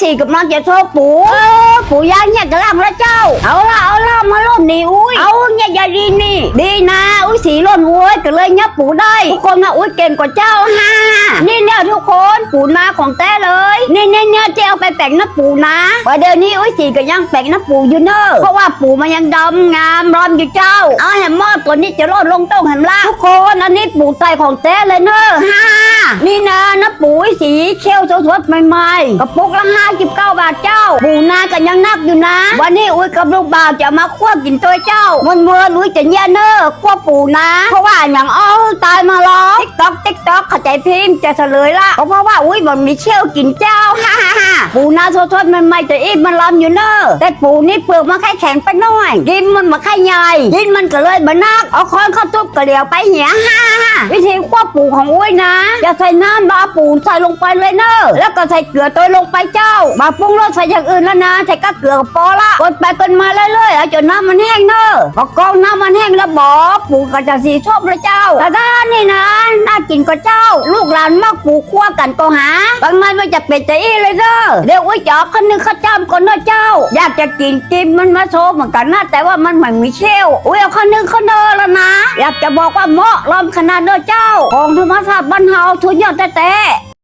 สี่กำลังจะโทรปูเออปูย่างเนี่ยกำลังแล้วเจ้า เอาละเอาละมาล่มนี่อุ้ยเอาเนี่ยอย่าดีนี่ ดีนะอุ้ยสีล่นโว้ยก็เลยเนี่ยปูได้ทุกคนนะอุ้ยเก่งกว่าเจ้าฮ่านี่เนี่ยทุกคนปูนาของแต้เลยนี่เนี่ยเนี่ยเจ้าไปแปลงน้ำปูนะว่าเดี๋ยวนี้อุ้ยสีก็ยังแปลงน้ำปูอยู่เนอะเพราะว่าปูมันยังดำงามร้อนอยู่เจ้าเอาแฮมมอดตัวนี้จะรอดลงต้องแฮมล่างทุกคนอันนี้ปูไตของแต้เลยเนอะฮ่า นี่นะน้ำปูอุ้ยสีเขียวสดๆใหม่ๆกระปุกละห้าสิบเก้าบาทเจ้า ปูนาก็ยังนักอยู่นะ วันนี้อุ้ยกับลูกบ่าวจะมาคั่วกินตัวเจ้ามันเมื่ออุ้ยจะเยี่ยเนอะคั่วปูนะ เพราะว่าอย่างอ้อตายมาล้อติ๊กต๊อกติ๊กต๊อกเข้าใจพิมพ์จะเฉลยละเพราะว่าอุ้ยมันมีเชี่ยวกินเจ้าฮ่าฮ่าฮ่าปูนาสดๆใหม่ๆแต่อีกมันล้อมอยู่เนอะแต่ปูนี่เปลือกมันแค่แข็งไปหน่อยดินมันมาแค่ใหญ่ดินมันก็เลยบนักเอาค้อนเข้าทุบกระเดียวไปเหี่ยฮ่า วิธีคั่วปูของอุ้ยนะอย่าใส่น้ำบาปูใส่ลงไปเลยเนอะแล้วก็ใส่เกลือตัวลงไปเจ้ามาปรุงรสใส่อย่างอื่นแล้วนะใส่ก็เกลือกับปอละกดไปกดมาเรื่อยๆเอาจนน้ำมันแห้งเนอะพอกองน้ำมันแห้งแล้วบอปูก็จะสีชอบเลยเจ้าแต่ด้านนี่นะน่ากินกว่าเจ้า ลูกหลานมากปูคั่วกันก็หาบางมันมันจะเป็ดจอี้เลยเด้อเดี๋ยวอุ้ยจอกคนหนึงข้าจ้ำก่อนเนอะเจ้า อยากจะกินจิ้มมันมาโชว์เหมือนกันนะแต่ว่ามันไม่มีเชลอุ้ยเอาคนหนึงคนเนอแล้วนะ อยากจะบอกว่าเหมาะล้อมขนาดเนอเจ้า ของธรรมชาติบ้านเฮาทุนยอดแต่